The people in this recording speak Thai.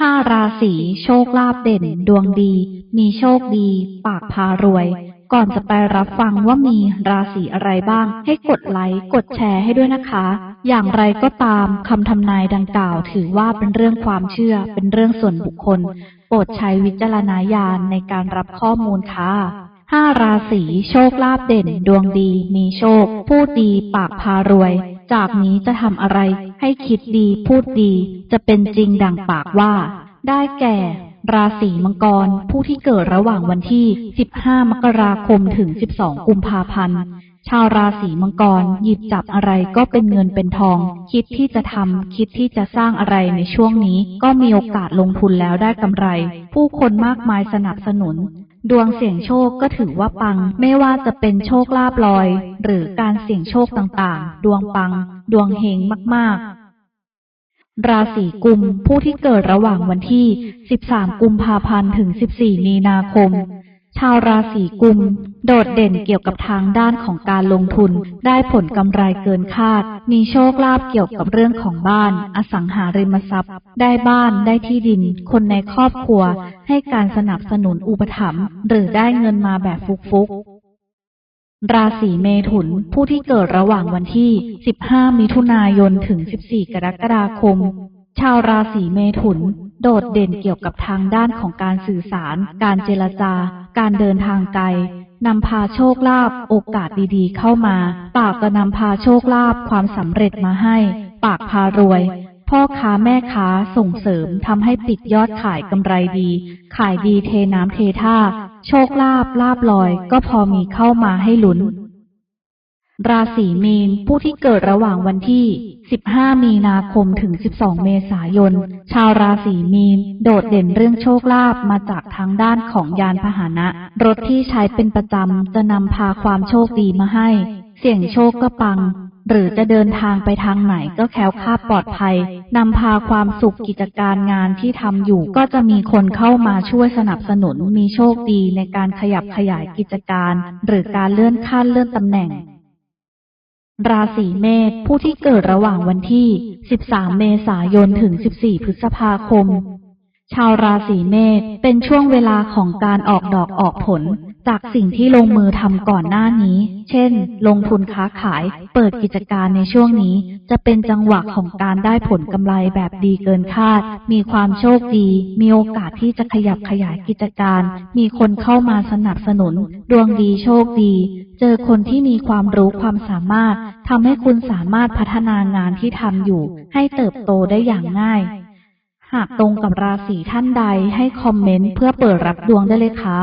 ห้าราศีโชคลาภเด่น ดวงดี มีโชคดี ปากพารวย ก่อนจะไปรับฟังว่ามีราศีอะไรบ้าง ให้กดไลค์กดแชร์ให้ด้วยนะคะ อย่างไรก็ตามคำทำนายดังกล่าวถือว่าเป็นเรื่องความเชื่อเป็นเรื่องส่วนบุคคล โปรดใช้วิจารณญาณในการรับข้อมูลค่ะห้าราศีโชคลาภเด่น ดวงดี มีโชค พูดดี ปากพารวย จากนี้จะทำอะไรให้คิดดีพูดดี จะเป็นจริงดังปากว่า ได้แก่ ราศีมังกร ผู้ที่เกิดระหว่างวันที่ 15 มกราคมถึง 12 กุมภาพันธ์ชาวราศีมังกรหยิบจับอะไรก็เป็นเงินเป็นทอง คิดที่จะทำคิดที่จะสร้างอะไรในช่วงนี้ ก็มีโอกาสลงทุนแล้วได้กำไร ผู้คนมากมายสนับสนุน ดวงเสี่ยงโชคก็ถือว่าปัง ไม่ว่าจะเป็นโชคลาภลอย หรือการเสี่ยงโชคต่างๆ ดวงปัง ดวงเฮงมากๆ ราศีกุมผู้ที่เกิดระหว่างวันที่ 13 กุมภาพันธ์ถึง 14 มีนาคม ชาวราศีกุม โดดเด่นเกี่ยวกับทางด้านของการลงทุน ได้ผลกำไรเกินคาด มีโชคลาภเกี่ยวกับเรื่องของบ้าน อสังหาริมทรัพย์ ได้บ้านได้ที่ดิน คนในครอบครัว ให้การสนับสนุนอุปถัมภ์หรือได้เงินมาแบบฟุกๆราศีเมถุน ผู้ที่เกิดระหว่างวันที่ 15 มิถุนายน ถึง 14 กรกฎาคม ชาวราศีเมถุน โดดเด่นเกี่ยวกับทางด้านของการสื่อสาร การเจรจา การเดินทางไกลนำพาโชคลาภโอกาสดีๆ เข้ามา ปากจะนำพาโชคลาภความสำเร็จมาให้ ปากพารวย พ่อค้าแม่ค้าส่งเสริมทำให้ปิดยอดขายกำไรดี ขายดีเทน้ำเทท่า โชคลาภลาบลอย ก็พอมีเข้ามาให้ลุ้น ราศีมีน ผู้ที่เกิดระหว่างวันที่ 15 มีนาคมถึง 12 เมษายน ชาวราศีมีน โดดเด่นเรื่องโชคลาภมาจากทางด้านของยานพาหนะ รถที่ใช้เป็นประจำจะนำพาความโชคดีมาให้ เสี่ยงโชคก็ปัง หรือจะเดินทางไปทางไหนก็แคล้วคลาดปลอดภัยนำพาความสุขกิจการงานที่ทำอยู่ ก็จะมีคนเข้ามาช่วยสนับสนุนมีโชคดีในการขยับขยายกิจการ หรือการเลื่อนขั้นเลื่อนตำแหน่ง ราศีเมษผู้ที่เกิดระหว่างวันที่ 13 เมษายนถึง 14 พฤษภาคม ชาวราศีเมษเป็นช่วงเวลาของการออกดอกออกผล จากสิ่งที่ลงมือทำก่อนหน้านี้ เช่น ลงทุนค้าขาย เปิดกิจการในช่วงนี้ จะเป็นจังหวะของการได้ผลกำไรแบบดีเกินคาด มีความโชคดี มีโอกาสที่จะขยับขยายกิจการ มีคนเข้ามาสนับสนุน ดวงดีโชคดี เจอคนที่มีความรู้ความสามารถทำให้คุณสามารถพัฒนางานที่ทำอยู่ ให้เติบโตได้อย่างง่าย หากตรงกับราศีท่านใดให้คอมเมนต์เพื่อเปิดรับดวงได้เลยค่ะ